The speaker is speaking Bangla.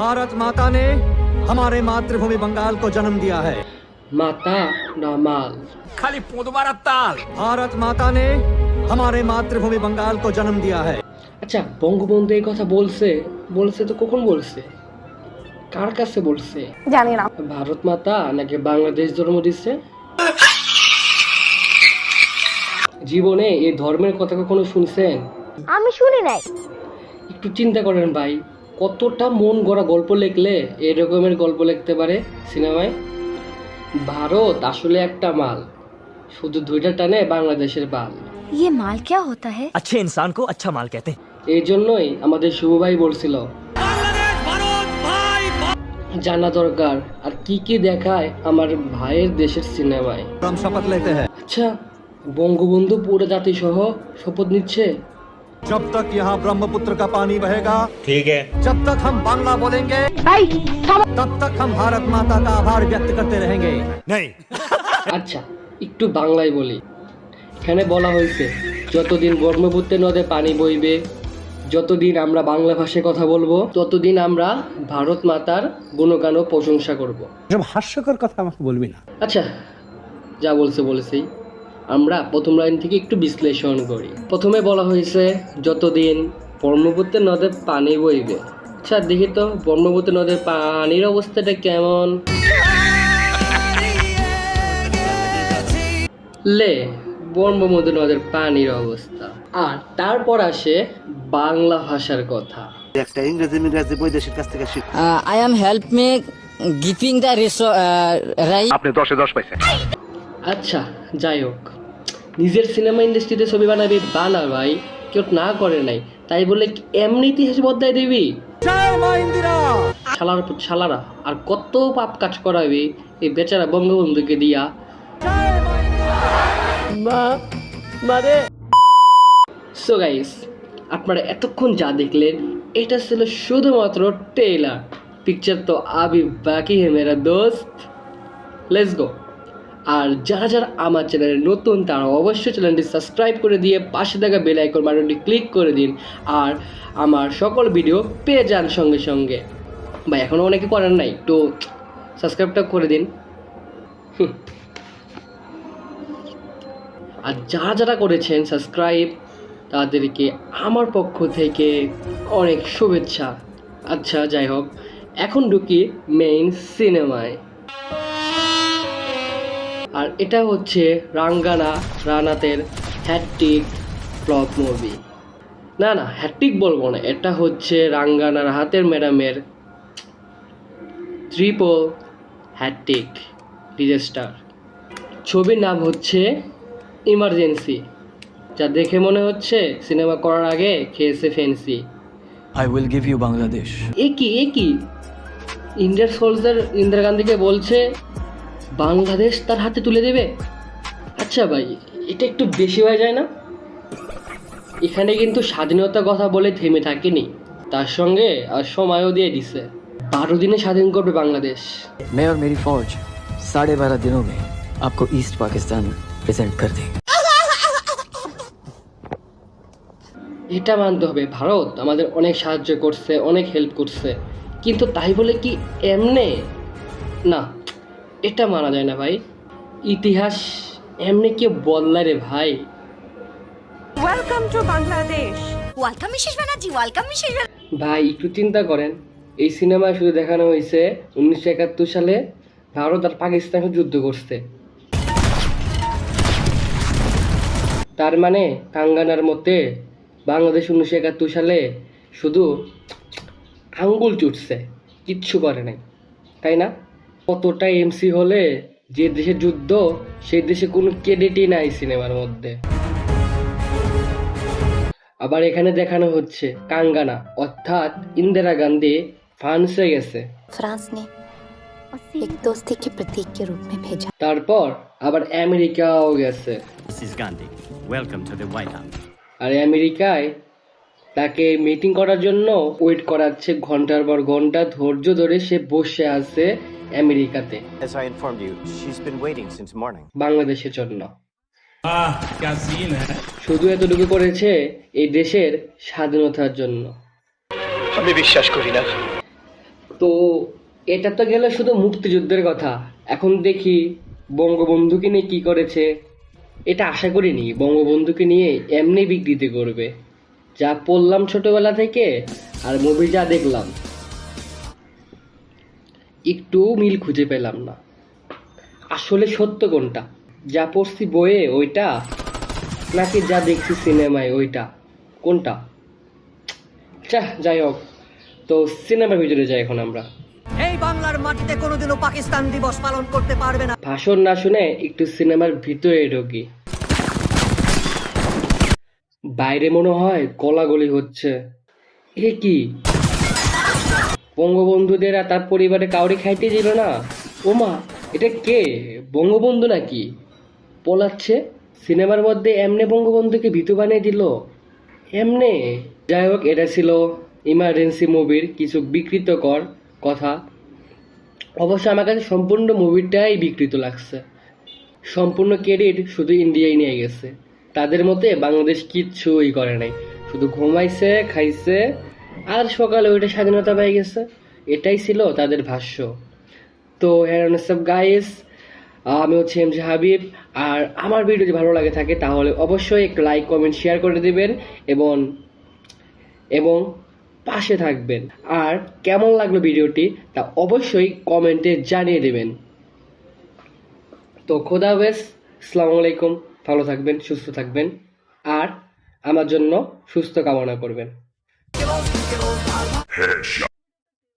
भारत माता ने हमारे मातृभूमि बंगाल को जन्म दिया है মাতা না মাল খালি পোঁদ মারার তাল भारत माता ने हमारे मातृभूमि बंगाल को जन्म दिया है আচ্ছা বঙ্গবন্ধু এই কথা বলছে বলছে তো কখন বলছে কার কাছে বলছে জানি না ভারত মাতা নাকি বাংলাদেশ জন্ম দিচ্ছে জীবনে এই ধর্মের কথা কখনো শুনছেন আমি শুনি নাই একটু চিন্তা করেন ভাই কতটা মন গড়া গল্প লিখলে এই রকমের গল্প লিখতে পারে সিনেমায় ভারত আসলে একটা মাল শুধু দুইটা টানে বাংলাদেশের বাল ये माल क्या होता है अच्छे इंसान को अच्छा माल कहते हैं এই জন্যই আমাদের শুভ ভাই বলছিল জানা দরকার আর কি কি দেখায় আমার ভাইয়ের দেশের সিনেমায় हम शपथ लेते हैं আচ্ছা বঙ্গবন্ধু পুরো জাতি সহ শপথ নিচ্ছে जब तक यहाँ ब्रह्मपुत्र का पानी बहेगा ठीक है जब तक हम बांग्ला बोलेंगे এই থামো। तब तक हम भारत माता का आभार व्यक्त करते रहेंगे नहीं আচ্ছা একটু বাংলায় বলি এখানে বলা হয়েছে যতদিন ব্রহ্মপুত্রের নদে পানি বইবে যতদিন আমরা বাংলা ভাষায় কথা বলবো ততদিন আমরা ভারত মাতার গুণগান ও প্রশংসা করব এসব হাস্যকর কথা আমাকে বলবি না আচ্ছা যা বলছে বলেছি আমরা প্রথম লাইন থেকে একটু বিশ্লেষণ করি। প্রথমে বলা হয়েছে যতদিন ব্রহ্মপুত্রের নদে পানি বইবে। আচ্ছা দেখি তো ব্রহ্মপুত্র নদের পানির অবস্থাটা কেমন? লে ব্রহ্মপুত্র নদের পানির অবস্থা। আর তারপর আসে বাংলা ভাষার কথা। একটা ইংরেজি মিংরেজি বৈদেশিক কাছ থেকে শিখ Uh, I am help me giving the reso- uh, right আচ্ছা যাই হোক। নিজের সিনেমা ইন্ডাস্ট্রিতে ছবি বানাবি বানা ভাই। কেউ না করে নাই। তাই বলে এমনি ইতিহাস বদলাই দিবি? শালার শালারা আর কত পাপ কাজ করাবি এই বেচারা বঙ্গবন্ধুকে দিয়া? সো গাইস আপনারা এতক্ষণ যা দেখলেন এটা ছিল শুধুমাত্র টেইলার পিকচার তো আবি বাকি হে মেরা দোস্ত। লেটস গো আর যারা যারা আমার চ্যানেলে নতুন, তারা অবশ্যই চ্যানেলটি সাবস্ক্রাইব করে দিয়ে পাশে থাকা বেল আইকন বাটনটি ক্লিক করে দিন আর আমার সকল ভিডিও পেয়ে যান সঙ্গে সঙ্গে। বা এখনও অনেকে করেন নাই, একটু সাবস্ক্রাইবটা করে দিন। আর যারা যারা করেছেন, সাবস্ক্রাইব, তাদেরকে আমার পক্ষ থেকে অনেক শুভেচ্ছা। আচ্ছা যাই হোক, এখন ঢুকি মেইন সিনেমায় আর এটা হচ্ছে রাঙ্গানা রানাতের হ্যাট্রিক ফ্লপ মুভি। না না হ্যাট্রিক বলব না এটা হচ্ছে রাঙ্গানার হাতের ম্যাডামের ত্রিপল হ্যাট্রিক ডিজাস্টার ছবির নাম হচ্ছে ইমার্জেন্সি যা দেখে মনে হচ্ছে সিনেমা করার আগে খেয়েছে fancy. I will give you Bangladesh এ কি এ কি? ইন্ডিয়ার সোলজার ইন্দিরা গান্ধীকে বলছে বাংলাদেশ তার হাতে তুলে দেবে আচ্ছা ভাই এটা একটু বেশি হয়ে যায় না এখানে কিন্তু স্বাধীনতার কথা বলে থেমে থাকেনি তার সঙ্গে আর সময়ও দিয়ে দিছে বারো দিনে স্বাধীন করবে বাংলাদেশ मैं और मेरी फौज साढ़े बारह दिनों में आपको ईस्ट पाकिस्तान प्रेजेंट कर देंगे এটা মানতে হবে ভারত আমাদের অনেক সাহায্য করছে অনেক হেল্প করছে কিন্তু তাই বলে কি এমনে না এটা মানা যায় না ভাই। ইতিহাস এমনি কে বদলায় রে ভাই। Welcome to Bangladesh welcome Mrs Banerjee welcome Mrs ভাই একটু চিন্তা করেন এই সিনেমায় শুধু দেখানো হয়েছে উনিশশো একাত্তর সালে ভারত আর পাকিস্তান যুদ্ধ করছে। তার মানে কাঙ্গানার মতে বাংলাদেশ উনিশশো একাত্তর সালে শুধু আঙ্গুল চুটছে কিচ্ছু করে নাই। তাই না? কতটা এমসি হলে যে দেশে যুদ্ধ সেই দেশে কোনো ক্রেডিটই নাই সিনেমার মধ্যে। আবার এখানে দেখানো হচ্ছে কাঙ্গানা অর্থাৎ ইন্দিরা গান্ধী ফ্রান্সে গেছে। ফ্রান্স নে এক দোস্ত কে প্রতীক কে রূপ মে ভেজা। তারপর আবার আমেরিকাও গেছে। Mrs Gandhi welcome to the White House আর আমেরিকায় তাকে মিটিং করার জন্য ওয়েট করাচ্ছে ঘণ্টার পর ঘণ্টা ধৈর্য ধরে সে বসে আছে আমেরিকাতে। As I informed you, she's been waiting since morning. বাংলাদেশের জন্য শুধু এতটুকু করেছে এই দেশের স্বাধীনতার জন্য। আমি বিশ্বাস করি না। তো এটা তো গেল শুধু মুক্তিযুদ্ধের কথা। এখন দেখি বঙ্গবন্ধুকে নিয়ে কি করেছে। এটা আশা করিনি বঙ্গবন্ধুকে নিয়ে এমনি বিকৃতি করবে। যা পড়লাম ছোটবেলা থেকে আর মুভি যা দেখলাম। একটু মিল খুঁজে পেলাম না। আসলে সত্য কোনটা? যা পড়ছি বইয়ে ওইটা নাকি যা দেখছি সিনেমায় ওইটা? কোনটা? চাহ যাই হোক তো সিনেমার ভিতরে যাই এখন আমরা। এই বাংলার মাটিতে কোনোদিনও পাকিস্তান দিবস পালন করতে পারবে না। ভাষণ না শুনে একটু সিনেমার ভিতরে ঢুকি। বাইরে মনে হয় গলাগলি হচ্ছে। এ কি? বঙ্গবন্ধুদের আর তার পরিবারে কাউরে খাইতে দিল না। ওমা এটা কে? বঙ্গবন্ধু নাকি? পলাচ্ছে, সিনেমার মধ্যে এমনে বঙ্গবন্ধুকে ভীতু বানিয়ে দিল। এমনে? যাই হোক, এটা ছিল ইমার্জেন্সি মুভির কিছু বিকৃতকর কথা। অবশ্য আমার কাছে সম্পূর্ণ মুভিটাই বিকৃত লাগছে। সম্পূর্ণ ক্রেডিট শুধু ইন্ডিয়াই নিয়ে গেছে। তাদের মতে বাংলাদেশ কিচ্ছুই করে নাই। শুধু ঘুমাইছে, খাইছে আর সকালে ওইটা স্বাধীনতা পেয়ে গেছে। এটাই ছিল তাদের ভাষ্য। তো হ্যাঁ সব গাইস আমি হচ্ছে এম জে হাবিব। আর আমার ভিডিও যদি ভালো লাগে থাকে, তাহলে অবশ্যই একটু লাইক কমেন্ট শেয়ার করে দিবেন এবং এবং পাশে থাকবেন। আর কেমন লাগল ভিডিওটি তা অবশ্যই কমেন্টে জানিয়ে দেবেন। তো খোদা হাফেজ, আসসালামু আলাইকুম। ভালো থাকবেন, সুস্থ থাকবেন। আর আমার জন্য সুস্থ কামনা করবেন। Headshot.